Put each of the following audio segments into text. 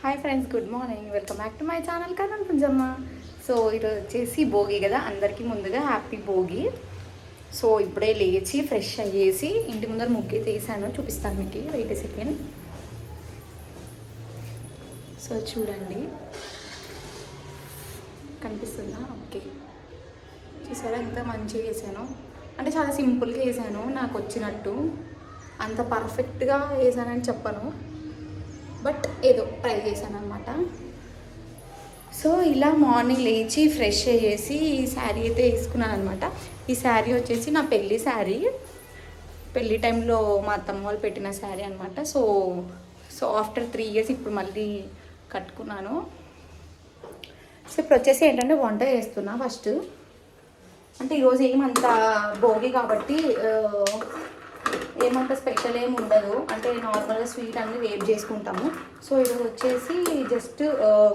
Hi friends good morning welcome back to my channel కానీ Punjamma so ఈరోజు వచ్చేసి భోగి కదా అందరికీ ముందుగా హ్యాపీ భోగి. సో ఇప్పుడే లేచి ఫ్రెష్ అయ్యేసి ఇంటి ముందర ముగ్గు తీసాను చూపిస్తాను మీకు. వెయిట్ సెకండ్ సో చూడండి. కనిపిస్తుందా? ఓకే చూసారా ఎంత మంచిగా వేసాను అంటే చాలా సింపుల్గా వేసాను నాకు వచ్చినట్టు. అంత పర్ఫెక్ట్గా వేసానని చెప్పను. బట్ ఏదో ట్రై చేశాను అనమాట సో ఇలా మార్నింగ్ లేచి ఫ్రెష్ అయ్యేసి ఈ శారీ అయితే వేసుకున్నాను అనమాట ఈ శారీ వచ్చేసి నా పెళ్ళి శారీ. పెళ్ళి టైంలో మా అత్తమ్మ వాళ్ళు పెట్టిన శారీ అనమాట so so after three years ఇప్పుడు మళ్ళీ కట్టుకున్నాను. సో ఇప్పుడు వచ్చేసి ఏంటంటే వంట చేస్తున్నా ఫస్ట్. అంటే ఈరోజు ఏమంత భోగి కాబట్టి ఏమంటే ఏమంత స్పెషల్ ఏమి ఉండదు. అంటే నార్మల్గా స్వీట్ అన్ని వేప్ చేసుకుంటాము. సో ఈరోజు వచ్చేసి జస్ట్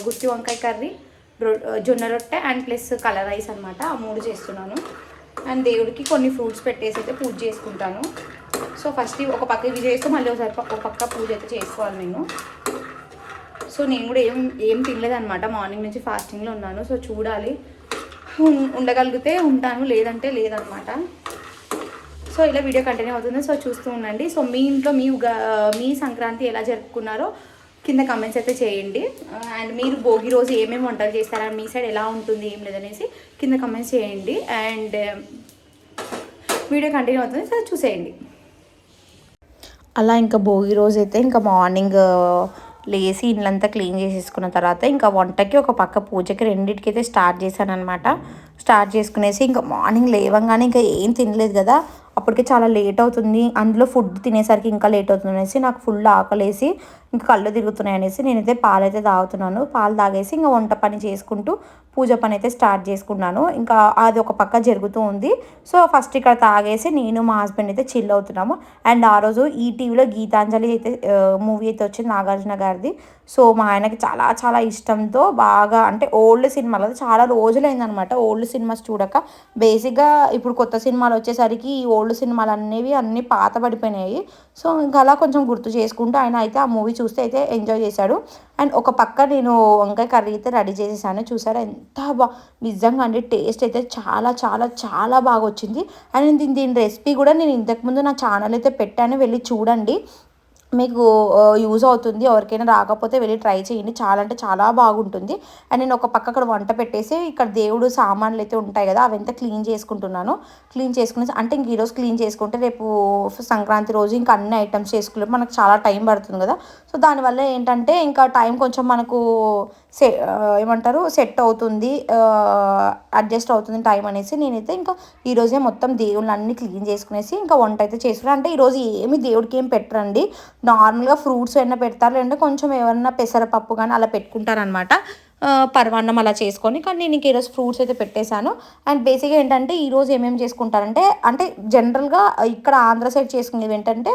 గుత్తి వంకాయ కర్రీ జొన్న రొట్టె అండ్ ప్లస్ కలర్ రైస్ అనమాట ఆ మూడు చేస్తున్నాను. అండ్ దేవుడికి కొన్ని ఫ్రూట్స్ పెట్టేసి అయితే పూజ చేసుకుంటాను. సో ఫస్ట్ ఒక పక్క ఇవి చేస్తూ మళ్ళీ ఒకసారి ఒక పక్క పూజ అయితే చేసుకోవాలి నేను. సో నేను కూడా ఏం ఏం తినలేదన్నమాట. మార్నింగ్ నుంచి ఫాస్టింగ్లో ఉన్నాను. సో చూడాలి. ఉండగలిగితే ఉంటాను. లేదంటే లేదనమాట సో ఇలా వీడియో కంటిన్యూ అవుతుంది. సో చూస్తూ ఉండండి. సో మీ ఇంట్లో మీ మీ సంక్రాంతి ఎలా జరుపుకున్నారో కింద కమెంట్స్ అయితే చేయండి. అండ్ మీరు భోగి రోజు ఏమేమి వంటలు చేస్తారా మీ సైడ్ ఎలా ఉంటుంది ఏం లేదనేసి కింద కమెంట్స్ చేయండి. అండ్ వీడియో కంటిన్యూ అవుతుంది. సో చూసేయండి. అలా ఇంకా భోగి రోజు అయితే ఇంకా మార్నింగ్ లేసి ఇల్లంతా క్లీన్ చేసేసుకున్న తర్వాత ఇంకా వంటకి ఒక పక్క పూజకి రెండింటికి అయితే స్టార్ట్ చేశాను అనమాట స్టార్ట్ చేసుకునేసి ఇంకా మార్నింగ్ లేవంగానే ఇంకా ఏం తినలేదు కదా. అప్పటికే చాలా లేట్ అవుతుంది. అందులో ఫుడ్ తినేసరికి ఇంకా లేట్ అవుతుంది అనేసి నాకు ఫుల్ ఆకలేసి ఇంకా కళ్ళు తిరుగుతున్నాయి అనేసి నేనైతే పాలైతే తాగుతున్నాను. పాలు తాగేసి ఇంకా వంట పని చేసుకుంటూ పూజ పని అయితే స్టార్ట్ చేసుకున్నాను. ఇంకా అది ఒక పక్క జరుగుతూ ఉంది. సో ఫస్ట్ ఇక్కడ తాగేసి నేను మా హస్బెండ్ అయితే చిల్ అవుతున్నాము. అండ్ ఆ రోజు ఈ టీవీలో గీతాంజలి అయితే మూవీ అయితే వచ్చింది నాగార్జున గారిది. సో మా ఆయనకి చాలా చాలా ఇష్టంతో బాగా అంటే ఓల్డ్ సినిమాలు అది చాలా రోజులైందనమాట. ఓల్డ్ సినిమాస్ చూడక బేసిక్గా ఇప్పుడు కొత్త సినిమాలు వచ్చేసరికి ఈ ఓల్డ్ సినిమాలు అనేవి అన్నీ పాత పడిపోయినాయి సో ఇంకా అలా కొంచెం గుర్తు చేసుకుంటూ ఆయన అయితే ఆ మూవీ చూస్తే అయితే ఎంజాయ్ చేశాడు. అండ్ ఒక పక్క నేను వంకాయ కర్రీ అయితే రెడీ చేసేసాను. చూసారా? ఎంత బా నిజంగా అండి టేస్ట్ అయితే చాలా చాలా చాలా బాగా వచ్చింది. అండ్ దీని దీని రెసిపీ కూడా నేను ఇంతకుముందు నా ఛానల్ అయితే పెట్టాను. వెళ్ళి చూడండి. మీకు యూజ్ అవుతుంది. ఎవరికైనా రాకపోతే వెళ్ళి ట్రై చేయండి. చాలా అంటే చాలా బాగుంటుంది. అండ్ నేను ఒక పక్క అక్కడ వంట పెట్టేసి ఇక్కడ దేవుడు సామాన్లు అయితే ఉంటాయి కదా అవంతా క్లీన్ చేసుకుంటున్నాను. క్లీన్ చేసుకుని అంటే ఇంక ఈరోజు క్లీన్ చేసుకుంటే రేపు సంక్రాంతి రోజు ఇంకా అన్ని ఐటమ్స్ చేసుకుంటే మనకు చాలా టైం పడుతుంది కదా. సో దానివల్ల ఏంటంటే ఇంకా టైం కొంచెం మనకు సె ఏమంటారు సెట్ అవుతుంది అడ్జస్ట్ అవుతుంది టైం అనేసి నేనైతే ఇంకా ఈరోజే మొత్తం దేవుళ్ళన్నీ క్లీన్ చేసుకునేసి ఇంకా వంట అయితే చేసుకున్నాను అంటే ఈరోజు ఏమి దేవుడికి ఏం పెట్టరండి. నార్మల్గా ఫ్రూట్స్ ఏమైనా పెడతారు లేదంటే కొంచెం ఏమన్నా పెసరపప్పు కానీ అలా పెట్టుకుంటారనమాట పర్వాన్నం అలా చేసుకొని కానీ నేను ఇంక ఈరోజు ఫ్రూట్స్ అయితే పెట్టేశాను. అండ్ బేసిక్గా ఏంటంటే ఈరోజు ఏమేమి చేసుకుంటారంటే అంటే జనరల్గా ఇక్కడ ఆంధ్ర సైడ్ చేసుకునేది ఏంటంటే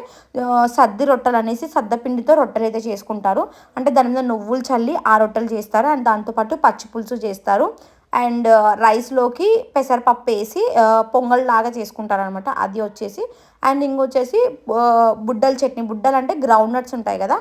సద్ది రొట్టెలు అనేసి సద్దపిండితో రొట్టెలు అయితే చేసుకుంటారు. అంటే దాని మీద నువ్వులు చల్లి ఆ రొట్టెలు చేస్తారు. అండ్ దాంతోపాటు పచ్చి పులుసు చేస్తారు. అండ్ రైస్లోకి పెసరపప్పు వేసి పొంగల్ లాగా చేసుకుంటారనమాట అది వచ్చేసి అండ్ ఇంకొచ్చేసి బుడ్డల చట్నీ. బుడ్డలు అంటే గ్రౌండ్ నట్స్ ఉంటాయి కదా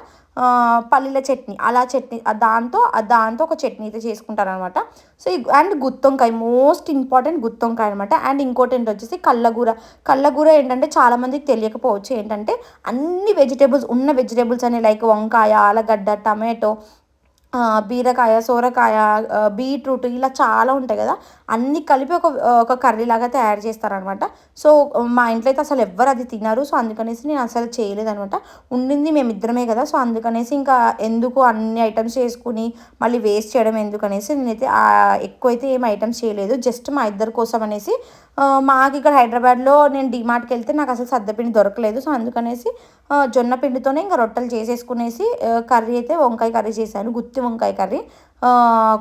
పల్లీల చట్నీ. అలా చట్నీ దాంతో దాంతో ఒక చట్నీ అయితే చేసుకుంటారు అనమాట సో అండ్ గుత్తొంకాయ. మోస్ట్ ఇంపార్టెంట్ గుత్తొంకాయ అనమాట అండ్ ఇంకోటి ఏంటి వచ్చేసి కళ్ళగూర. కళ్ళగూర ఏంటంటే చాలామందికి తెలియకపోవచ్చు. ఏంటంటే అన్ని వెజిటేబుల్స్ ఉన్న వెజిటేబుల్స్ అనే లైక్ వంకాయ ఆలగడ్డ టమాటో బీరకాయ సోరకాయ బీట్రూట్ ఇలా చాలా ఉంటాయి కదా. అన్నీ కలిపి ఒక ఒక కర్రీ లాగా తయారు చేస్తారనమాట. సో మా ఇంట్లో అయితే అసలు ఎవ్వరు అది తినరు. సో అందుకనేసి నేను అసలు చేయలేదనమాట. ఉండింది మేము ఇద్దరమే కదా. సో అందుకనేసి ఇంకా ఎందుకు అన్ని ఐటమ్స్ చేసుకుని మళ్ళీ వేస్ట్ చేయడం ఎందుకనేసి నేనైతే ఎక్కువైతే ఏం ఐటమ్స్ చేయలేదు. జస్ట్ మా ఇద్దరి కోసం అనేసి మాకు ఇక్కడ హైదరాబాద్లో నేను డిమార్ట్కి వెళ్తే నాకు అసలు సద్దపిండి దొరకలేదు. సో అందుకనేసి జొన్న పిండితోనే ఇంకా రొట్టెలు చేసేసుకునేసి కర్రీ అయితే వంకాయ కర్రీ చేశాను. గుత్తి వంకాయ కర్రీ.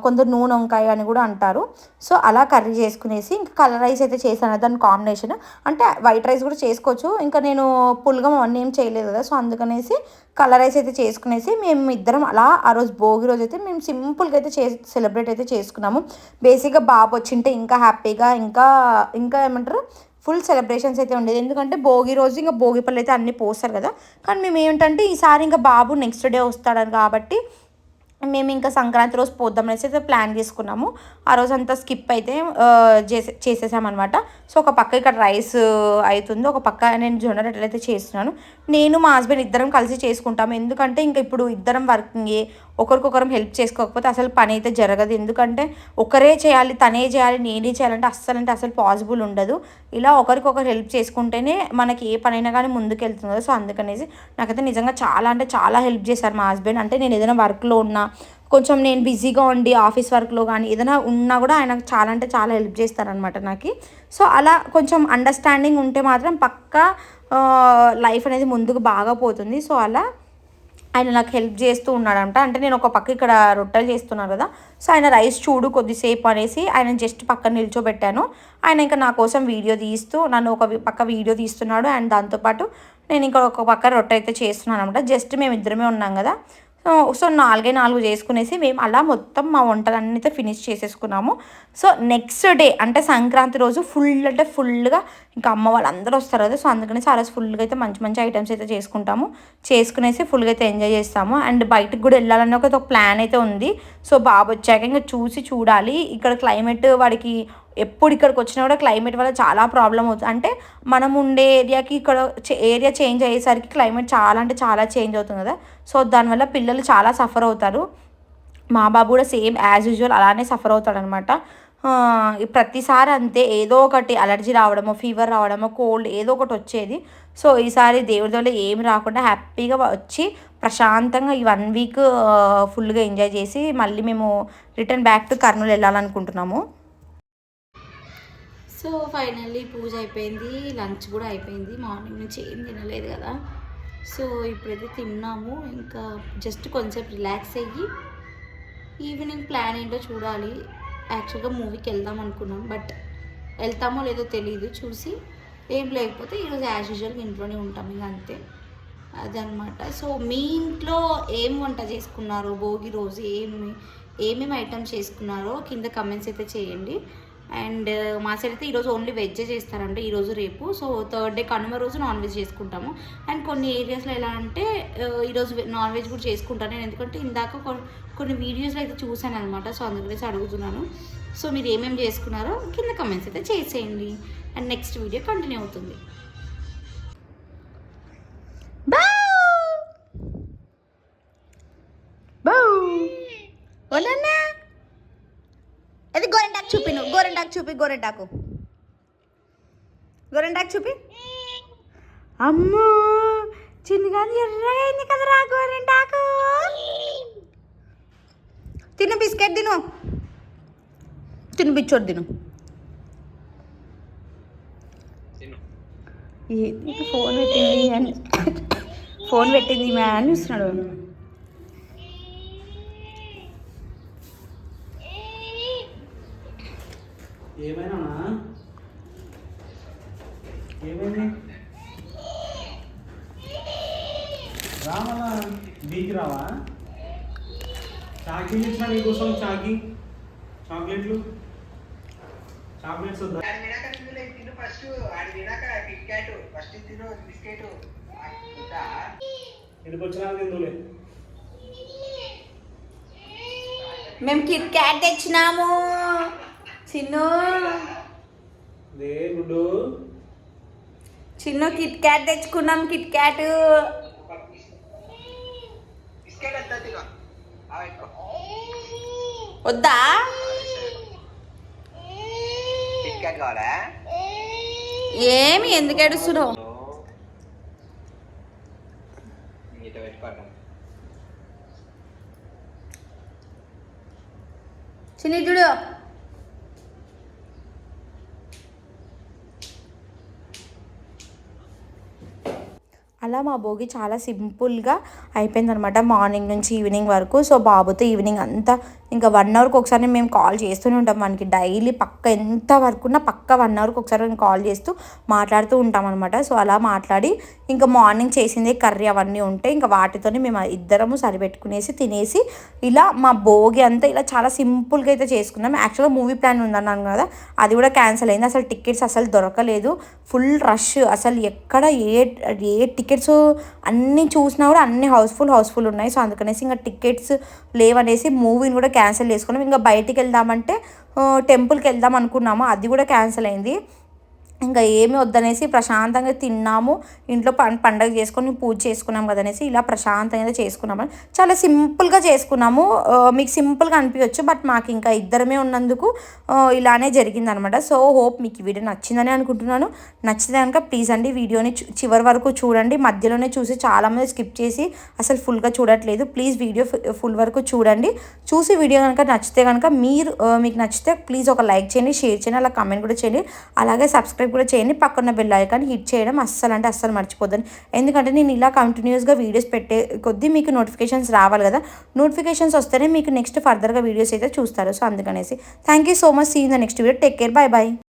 కొందరు నూనె వంకాయ అని కూడా అంటారు. సో అలా కర్రీ చేసుకునేసి ఇంకా కలర్ రైస్ అయితే చేశాను. దాని కాంబినేషన్ అంటే వైట్ రైస్ కూడా చేసుకోవచ్చు. ఇంకా నేను పుల్గం అవన్నీ ఏం చేయలేదు కదా సో అందుకనేసి కలర్ రైస్ అయితే చేసుకునేసి మేము ఇద్దరం అలా ఆ రోజు భోగి రోజు అయితే మేము సింపుల్గా అయితే చే సెలబ్రేట్ అయితే చేసుకున్నాము. బేసిక్గా బాబు వచ్చింటే ఇంకా హ్యాపీగా ఇంకా ఇంకా ఏమంటారు ఫుల్ సెలబ్రేషన్స్ అయితే ఉండేది. ఎందుకంటే భోగి రోజు ఇంకా భోగి పళ్ళు అయితే అన్నీ పోస్తారు కదా. కానీ మేము ఏమిటంటే ఈసారి ఇంకా బాబు నెక్స్ట్ డే వస్తాడని కాబట్టి మేము ఇంకా సంక్రాంతి రోజు పోద్దాం అనేసి అయితే ప్లాన్ చేసుకున్నాము. ఆ రోజు అంతా స్కిప్ అయితే చేసే చేసేసామన్నమాట. సో ఒక పక్క ఇక్కడ రైస్ అవుతుంది. ఒక పక్క నేను జొన్న రొట్టెలు అయితే చేస్తున్నాను. నేను మా హస్బెండ్ ఇద్దరం కలిసి చేసుకుంటాము. ఎందుకంటే ఇంకా ఇప్పుడు ఇద్దరం వర్కింగ్. ఒకరికొకరం హెల్ప్ చేసుకోకపోతే అసలు పని అయితే జరగదు. ఎందుకంటే ఒకరే చేయాలి తనే చేయాలి నేనే చేయాలంటే అస్సలు అంటే అసలు పాసిబుల్ ఉండదు. ఇలా ఒకరికొకరు హెల్ప్ చేసుకుంటేనే మనకి ఏ పనైనా కానీ ముందుకెళ్తుంది. సో అందుకనేసి నాకైతే నిజంగా చాలా అంటే చాలా హెల్ప్ చేశారు మా హస్బెండ్ అంటే నేను ఏదైనా వర్క్లో ఉన్నా కొంచెం నేను బిజీగా ఉండి ఆఫీస్ వర్క్లో కానీ ఏదైనా ఉన్నా కూడా ఆయన చాలా అంటే చాలా హెల్ప్ చేస్తారనమాట నాకు. సో అలా కొంచెం అండర్స్టాండింగ్ ఉంటే మాత్రం పక్కా లైఫ్ అనేది ముందుకు బాగా పోతుంది. సో అలా ఆయన నాకు హెల్ప్ చేస్తూ ఉన్నాడంట. అంటే నేను ఒక పక్క ఇక్కడ రొట్టెలు చేస్తున్నాను కదా. సో ఆయన రైస్ చూడు కొద్దిసేపు అనేసి ఆయన జస్ట్ పక్కన నిల్చోబెట్టాను. ఆయన ఇంకా నా కోసం వీడియో తీస్తూ నన్ను ఒక పక్క వీడియో తీస్తున్నాడు. అండ్ దాంతోపాటు నేను ఇంకా ఒక పక్క రొట్టె అయితే చేస్తున్నాను అనమాట జస్ట్ మేము ఇద్దరమే ఉన్నాం కదా. సో నాలుగే నాలుగు చేసుకునేసి మేము అలా మొత్తం మా వంటలన్నీ అయితే ఫినిష్ చేసేసుకున్నాము. సో నెక్స్ట్ డే అంటే సంక్రాంతి రోజు ఫుల్ అంటే ఫుల్గా ఇంకా అమ్మ వాళ్ళందరూ వస్తారు కదా సో అందుకని ఆ ఫుల్గా అయితే మంచి మంచి ఐటమ్స్ అయితే చేసుకుంటాము. చేసుకునేసి ఫుల్గా అయితే ఎంజాయ్ చేస్తాము. అండ్ బయటకు కూడా వెళ్ళాలని ఒక ప్లాన్ అయితే ఉంది. సో బాబు వచ్చాక ఇంకా చూసి చూడాలి. ఇక్కడ క్లైమేట్ వాడికి ఎప్పుడు ఇక్కడికి వచ్చినా కూడా క్లైమేట్ వల్ల చాలా ప్రాబ్లం అవుతుంది. అంటే మనం ఉండే ఏరియాకి ఇక్కడ ఏరియా చేంజ్ అయ్యేసరికి క్లైమేట్ చాలా అంటే చాలా చేంజ్ అవుతుంది కదా. సో దానివల్ల పిల్లలు చాలా సఫర్ అవుతారు. మా బాబు కూడా సేమ్ యాజ్ యూజువల్ అలానే సఫర్ అవుతాడు అనమాట ప్రతిసారి అంతే ఏదో ఒకటి అలర్జీ రావడమో ఫీవర్ రావడమో కోల్డ్ ఏదో ఒకటి వచ్చేది. సో ఈసారి దేవుడి వల్ల ఏమి రాకుండా హ్యాపీగా వచ్చి ప్రశాంతంగా ఈ వన్ వీక్ ఫుల్గా ఎంజాయ్ చేసి మళ్ళీ మేము రిటర్న్ బ్యాక్ టు కర్నూలు వెళ్ళాలనుకుంటున్నాము. సో ఫైనల్లీ పూజ అయిపోయింది లంచ్ కూడా అయిపోయింది. మార్నింగ్ నుంచి ఏం తినలేదు కదా. సో ఇప్పుడైతే తిన్నాము. ఇంకా జస్ట్ కొంచెం రిలాక్స్ అయ్యి ఈవినింగ్ ప్లాన్ ఏంటో చూడాలి. యాక్చువల్గా మూవీకి వెళ్దాం అనుకున్నాం బట్ వెళ్తామో లేదో తెలియదు చూసి ఏం లేకపోతే ఈరోజు యాజ్ యూజువల్ ఇంట్లోనే ఉంటాం ఇంకా అంతే. అదనమాట సో మీ ఇంట్లో ఏం వంట చేసుకున్నారో? భోగి రోజు ఏమి ఏమేమి ఐటమ్స్ చేసుకున్నారో కింద కమెంట్స్ అయితే చేయండి. అండ్ uh, మా సైడ్ అయితే ఈరోజు ఓన్లీ వెజ్జే చేస్తారంటే ఈరోజు రేపు. సో థర్డ్ డే కనుమ రోజు నాన్ వెజ్ చేసుకుంటాము. అండ్ కొన్ని ఏరియాస్లో ఎలా అంటే uh, ఈరోజు నాన్ వెజ్ కూడా చేసుకుంటాను నేను. ఎందుకంటే ఇందాక కొన్ని వీడియోస్లో అయితే చూశాను అనమాట సో అందుకనేసి అడుగుతున్నాను. సో మీరు ఏమేమి చేసుకున్నారో కింద కమెంట్స్ అయితే చేసేయండి. అండ్ నెక్స్ట్ వీడియో కంటిన్యూ అవుతుంది. అది గోరెంటాకు చూపి నువ్వు గోరెంటాకు చూపి గోరెంటాకు గోరెంటాకు చూపి. అమ్మో చిన్నగా ఎర్రగైంది కదరా గోరెంటాకు తిను బిస్కెట్ తిను. తిను బిచ్చోడు తిను. ఏంది ఫోన్ పెట్టింది అని ఫోన్ పెట్టింది మ్యా అని చూస్తున్నాడు. ఏమైనా ఏమైంది? రావాలా బీచ్ రావా? చాకీలు ఇచ్చిన నీకోసం చాకీ. చాక్లెట్లు. చాక్లెట్స్ వద్దా? ఆడి వినాక తిందులే తిను ఫస్ట్ ఆడి వినాక కిట్ క్యాట్ ఫస్ట్ తిను బిస్కెట్. ఇంకా ఇంటికి వచ్చినా తిందులే? మేము కిట్ క్యాట్ తెచ్చినాము. చిన్ను. దే గుడ్డు చిన్ను కిట్ క్యాట్ తెచ్చుకున్నాం కిట్ క్యాట్ వద్దా? ఏమి ఎందుకు ఏడుస్తున్నావు? చిన్ని చూడు. అలా మా భోగి చాలా సింపుల్గా అయిపోయిందనమాట మార్నింగ్ నుంచి ఈవినింగ్ వరకు. సో బాబుతో ఈవినింగ్ అంతా ఇంకా వన్ అవర్కి ఒకసారి మేము కాల్ చేస్తూనే ఉంటాం. మనకి డైలీ పక్క ఎంత వర్క్ ఉన్నా పక్క వన్ అవర్కి ఒకసారి మేము కాల్ చేస్తూ మాట్లాడుతూ ఉంటాం అనమాట సో అలా మాట్లాడి ఇంకా మార్నింగ్ చేసింది కర్రీ అవన్నీ ఉంటే ఇంకా వాటితోనే మేము ఇద్దరము సరిపెట్టుకునేసి తినేసి ఇలా మా భోగి అంతా ఇలా చాలా సింపుల్గా అయితే చేసుకున్నాం. యాక్చువల్గా మూవీ ప్లాన్ ఉందన్నాను కదా అది కూడా క్యాన్సిల్ అయింది. అసలు టికెట్స్ అసలు దొరకలేదు. ఫుల్ రష్ అసలు ఎక్కడ ఏ ఏ టికెట్స్ అన్నీ చూసినా కూడా అన్ని హౌస్ఫుల్ హౌస్ఫుల్ ఉన్నాయి. సో అందుకనేసి ఇంకా టికెట్స్ లేవనేసి మూవీని కూడా క్యాన్సిల్ చేసుకున్నాం. ఇంకా బయటికి వెళ్దామంటే టెంపుల్కి వెళ్దాం అనుకున్నాము. అది కూడా క్యాన్సిల్ అయింది. ఇంకా ఏమి వద్దనేసి ప్రశాంతంగా తిన్నాము. ఇంట్లో పం పండగ చేసుకొని పూజ చేసుకున్నాం కదనేసి ఇలా ప్రశాంతంగా చేసుకున్నాము. చాలా సింపుల్గా చేసుకున్నాము. మీకు సింపుల్గా అనిపించవచ్చు బట్ మాకు ఇంకా ఇద్దరమే ఉన్నందుకు ఇలానే జరిగింది అనమాట సో హోప్ మీకు ఈ వీడియో నచ్చిందని అనుకుంటున్నాను. నచ్చితే కనుక ప్లీజ్ అండి వీడియోని చివరి వరకు చూడండి. మధ్యలోనే చూసి చాలామంది స్కిప్ చేసి అసలు ఫుల్గా చూడట్లేదు. ప్లీజ్ వీడియో ఫుల్ వరకు చూడండి. చూసి వీడియో కనుక నచ్చితే కనుక మీరు మీకు నచ్చితే ప్లీజ్ ఒక లైక్ చేయండి షేర్ చేయండి అలా కామెంట్ కూడా చేయండి. అలాగే సబ్స్క్రైబ్ కూడా చేయండి. పక్కన బెల్ ఐకాన్ హిట్ చేయడం అస్సలు అంటే అస్సలు మర్చిపోద్దని. ఎందుకంటే నేను ఇలా కంటిన్యూస్గా వీడియోస్ పెట్టే కొద్దీ మీకు నోటిఫికేషన్స్ రావాలి కదా. నోటిఫికేషన్స్ వస్తేనే మీకు నెక్స్ట్ ఫర్దర్గా వీడియోస్ అయితే చూస్తారు. సో అందుకనేసి thank you so much see in the next video take care bye bye